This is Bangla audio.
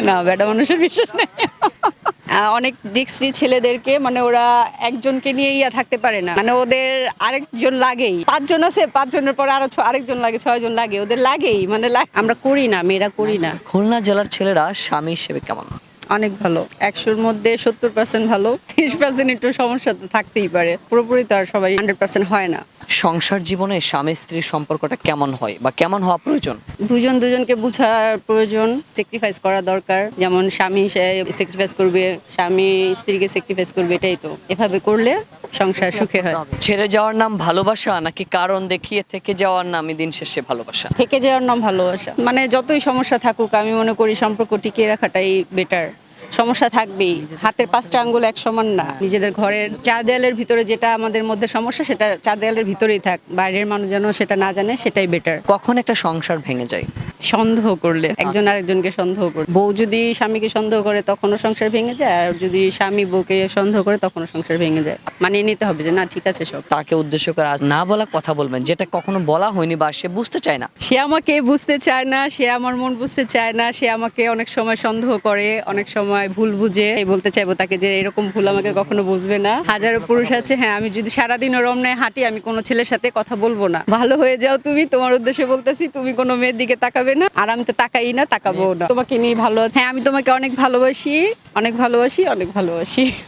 না বেটা মানুষের বিশ্বাস নেই। অনেক দেখছি ছেলেদেরকে মানে ওরা একজনকে নিয়ে ইয়া থাকতে পারে না। মানে ওদের আরেকজন লাগেই। পাঁচজন আছে পাঁচজনের পর আরও ছ- আরেকজন লাগে ছয়জন লাগে ওদের লাগেই মানে আমরা করি না মেয়েরা করি না। খুলনা জেলার ছেলেরা স্বামী হিসেবে কেমন? অনেক ভালো। একশোর মধ্যে সত্তর পার্সেন্ট ভালো তিরিশ পার্সেন্ট একটু সমস্যা তো থাকতেই পারে। পুরোপুরি তো আর সবাই হান্ড্রেড পার্সেন্ট হয় না। সংসার জীবনে স্বামী স্ত্রীর সম্পর্কটা কেমন হয় বা কেমন হওয়া প্রয়োজন? দুজন দুজনকে বোঝার প্রয়োজন স্যাক্রিফাইস করা দরকার। যেমন স্বামী স্যাক্রিফাইস করবে স্বামী স্ত্রীকে স্যাক্রিফাইস করবে এটাই তো। এভাবে করলে সংসার সুখের হয়। ছেড়ে যাওয়ার নাম ভালোবাসা নাকি কারণ দেখিয়ে থেকে যাওয়ার নামই দিন শেষে ভালোবাসা? থেকে যাওয়ার নাম ভালোবাসা। মানে যতই সমস্যা থাকুক আমি মনে করি সম্পর্ক টিকিয়ে রাখাটাই বেটার সমস্যা থাকবেই। হাতের পাঁচটা আঙ্গুল এক সমান না। নিজেদের ঘরের চার দেয়ালের ভিতরে যেটা আমাদের মধ্যে সমস্যা, সেটা চার দেয়ালের ভিতরেই থাক। বাইরের মানুষ যেন সেটা না জানে, সেটাই বেটার কখন একটা সংসার ভেঙে যায়? সন্দেহ করলে একজন আরেকজনকে সন্দেহ করে বউ যদি স্বামীকে সন্দেহ করে তখনও সংসার ভেঙে যায় আর যদি স্বামী বউকে সন্দেহ করে তখনও সংসার ভেঙে যায়। মানিয়ে নিতে হবে যে না ঠিক আছে সব। তাকে উদ্দেশ্য করে আজ না বলা কথা বলবেন যেটা কখনো বলা হয়নি বা সে বুঝতে চায় না। সে আমাকে বুঝতে চায় না সে আমার মন বুঝতে চায় না সে আমাকে অনেক সময় সন্দেহ করে অনেক সময় ভুল বুঝে। বলতে চাইব তাকে যে এরকম ভুল আমাকে কখনো বুঝবে না। হাজারো পুরুষ আছে হ্যাঁ আমি যদি সারাদিন ওরম নেয় হাঁটি আমি কোনো ছেলের সাথে কথা বলব না। ভালো হয়ে যাও তুমি তোমার উদ্দেশ্যে বলতেছি তুমি কোনো মেয়ের দিকে তাকাবে না। আর আমি তো তাকাই না, তাকাবো না। তোমাকে নিয়ে ভালো আছে। হ্যাঁ আমি তোমাকে অনেক ভালোবাসি অনেক ভালোবাসি অনেক ভালোবাসি।